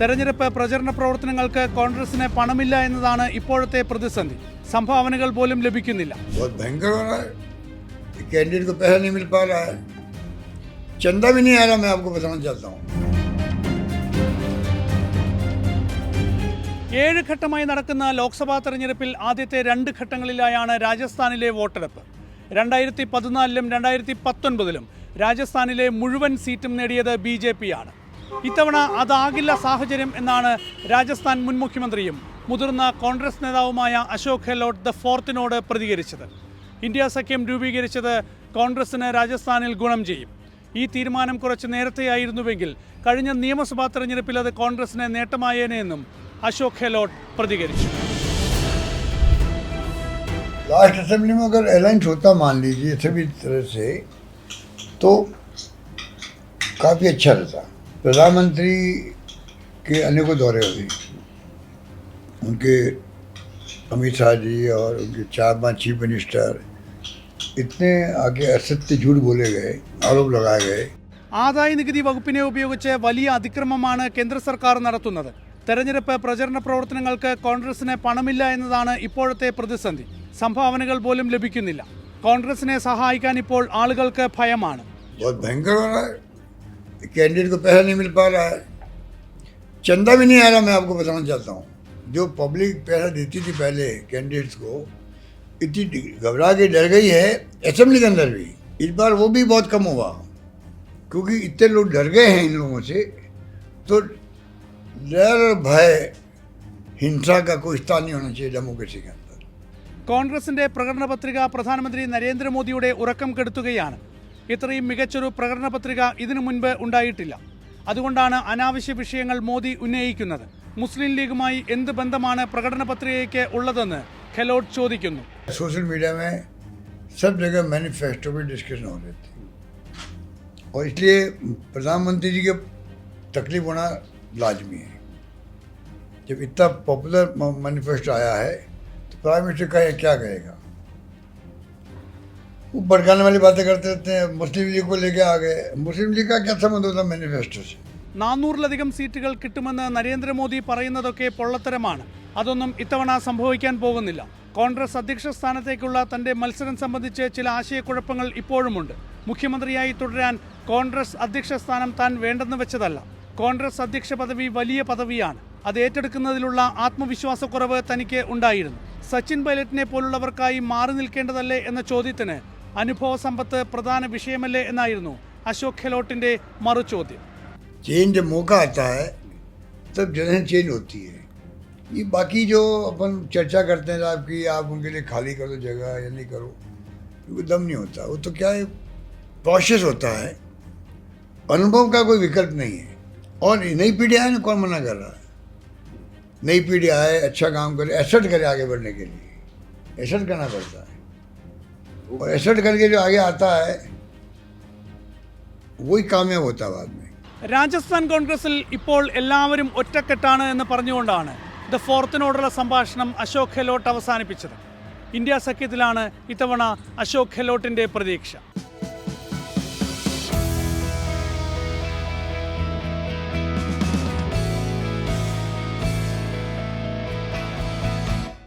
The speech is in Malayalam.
തെരഞ്ഞെടുപ്പ് പ്രചരണ പ്രവർത്തനങ്ങൾക്ക് കോൺഗ്രസിന് പണമില്ല എന്നതാണ് ഇപ്പോഴത്തെ പ്രതിസന്ധി സംഭാവനകൾ പോലും ലഭിക്കുന്നില്ല बहुत भयंकर हो रहा है कैंडिडेट को पैसा नहीं मिल पा रहा है चंदा भी नहीं आ रहा मैं आपको बताना चाहता हूँ ഏഴ് ഘട്ടമായി നടക്കുന്ന ലോക്സഭാ തെരഞ്ഞെടുപ്പിൽ ആദ്യത്തെ രണ്ട് ഘട്ടങ്ങളിലായാണ് രാജസ്ഥാനിലെ വോട്ടെടുപ്പ് രണ്ടായിരത്തി പതിനാലിലും രണ്ടായിരത്തി പത്തൊൻപതിലും രാജസ്ഥാനിലെ മുഴുവൻ സീറ്റും നേടിയത് ബി ജെ പിയാണ് ഇത്തവണ അതാകില്ല സാഹചര്യം എന്നാണ് രാജസ്ഥാൻ മുൻ മുഖ്യമന്ത്രിയും മുതിർന്ന കോൺഗ്രസ് നേതാവുമായ അശോക് ഗെഹ്ലോട്ട് ദ ഫോർത്തിനോട് പ്രതികരിച്ചത് ഇന്ത്യ സഖ്യം രൂപീകരിച്ചത് കോൺഗ്രസിന് രാജസ്ഥാനിൽ ഗുണം ചെയ്യും ഈ തീരുമാനം കുറച്ച് നേരത്തെയായിരുന്നുവെങ്കിൽ കഴിഞ്ഞ നിയമസഭാ തെരഞ്ഞെടുപ്പിൽ അത് കോൺഗ്രസിന് നേട്ടമായേനെ എന്നും അശോക് ഗെഹ്ലോട്ട് പ്രതികരിച്ചു लास्ट असेंबली में अगर अलायंस होता मान लीजिए सभी तरह से तो काफ़ी अच्छा रहता प्रधानमंत्री के अनेकों दौरे हुए उनके अमित शाह जी और उनके चार पांच चीफ मिनिस्टर इतने आगे असत्य झूठ बोले गए आरोप लगाए गए ആദായ നികുതി വകുപ്പിനെ ഉപയോഗിച്ച് വലിയ അതിക്രമമാണ് കേന്ദ്ര സർക്കാർ നടത്തുന്നത് തെരഞ്ഞെടുപ്പ് പ്രചരണ പ്രവർത്തനങ്ങൾക്ക് കോൺഗ്രസിന് പണമില്ല എന്നതാണ് ഇപ്പോഴത്തെ പ്രതിസന്ധി സംഭാവനകൾ പോലും ലഭിക്കുന്നില്ല കോൺഗ്രസിനെ സഹായിക്കാൻ ഇപ്പോൾ ആളുകൾക്ക് ഭയമാണ് बहुत भयंकर हो रहा है कैंडिडेट को पैसा नहीं मिल पा रहा है चंदा भी नहीं आ रहा मैं आपको बताना चाहता हूँ जो पब्लिक पैसा देती थी पहले कैंडिडेट्स को इतनी घबरा के डर गई है असेंबली के अंदर भी इस बार वो भी बहुत कम हुआ क्योंकि इतने लोग डर गए हैं इन लोगों से तो डर और भय हिंसा का कोई स्थान नहीं होना चाहिए डेमोक्रेसी के अंदर കോൺഗ്രസിന്റെ പ്രകടന പത്രിക പ്രധാനമന്ത്രി നരേന്ദ്രമോദിയുടെ ഉറക്കം കെടുത്തുകയാണ് ഇത്രയും മികച്ചൊരു പ്രകടന പത്രിക ഇതിനു മുൻപ് ഉണ്ടായിട്ടില്ല അതുകൊണ്ടാണ് അനാവശ്യ വിഷയങ്ങൾ മോദി ഉന്നയിക്കുന്നത് മുസ്ലിം ലീഗുമായി എന്ത് ബന്ധമാണ് പ്രകടന പത്രികയ്ക്ക് ഉള്ളതെന്ന് ഖെലോട്ട് ചോദിക്കുന്നു सोशल मीडिया में सब जगह मैनिफेस्टो पे डिस्कशन हो रही थी और इसलिए प्रधानमंत्री जी के तकलीफ होना लाजमी है जब इतना पॉपुलर मैनिफेस्टो आया है तो प्राइम मिनिस्टर का क्या कहेगा वो भड़काने वाली बातें करते रहते हैं मुस्लिम लीग को लेके आ गए मुस्लिम लीग का क्या संबंध होता मैनिफेस्टो से നാനൂറിലധികം സീറ്റുകൾ കിട്ടുമെന്ന് നരേന്ദ്രമോദി പറയുന്നതൊക്കെ പൊള്ളത്തരമാണ് അതൊന്നും ഇത്തവണ സംഭവിക്കാൻ പോകുന്നില്ല കോൺഗ്രസ് അധ്യക്ഷ സ്ഥാനത്തേക്കുള്ള തന്റെ മത്സരം സംബന്ധിച്ച് ചില ആശയക്കുഴപ്പങ്ങൾ ഇപ്പോഴുമുണ്ട് മുഖ്യമന്ത്രിയായി തുടരാൻ കോൺഗ്രസ് അധ്യക്ഷ സ്ഥാനം താൻ വേണ്ടെന്ന് വെച്ചതല്ല കോൺഗ്രസ് അധ്യക്ഷ പദവി വലിയ പദവിയാണ് അത് ഏറ്റെടുക്കുന്നതിലുള്ള ആത്മവിശ്വാസക്കുറവ് തനിക്ക് ഉണ്ടായിരുന്നു സച്ചിൻ പൈലറ്റിനെ പോലുള്ളവർക്കായി മാറി നിൽക്കേണ്ടതല്ലേ എന്ന ചോദ്യത്തിന് അനുഭവ സമ്പത്ത് പ്രധാന വിഷയമല്ലേ എന്നായിരുന്നു അശോക് ഗെഹ്ലോട്ടിന്റെ മറുചോദ്യം चेंज जब मौका आता है तब जनरल चेंज होती है ये बाकी जो अपन चर्चा करते हैं साहब कि आप उनके लिए खाली करो जगह या नहीं करो क्योंकि दम नहीं होता वो तो क्या है प्रोसेस होता है अनुभव का कोई विकल्प नहीं है और नई पीढ़ी आए ना कौन मना कर रहा है नई पीढ़ी आए अच्छा काम करे एसेट करे आगे बढ़ने के लिए एसेट करना पड़ता है और एसेट करके जो आगे आता है वही कामयाब होता है बाद में രാജസ്ഥാൻ കോൺഗ്രസിൽ ഇപ്പോൾ എല്ലാവരും ഒറ്റക്കെട്ടാണ് എന്ന് പറഞ്ഞുകൊണ്ടാണ് ദ ഫോർത്തിനോടുള്ള സംഭാഷണം അശോക് ഗെഹ്ലോട്ട് അവസാനിപ്പിച്ചത് ഇന്ത്യ സഖ്യത്തിലാണ് ഇത്തവണ അശോക് ഗെഹ്ലോട്ടിന്റെ പ്രതീക്ഷ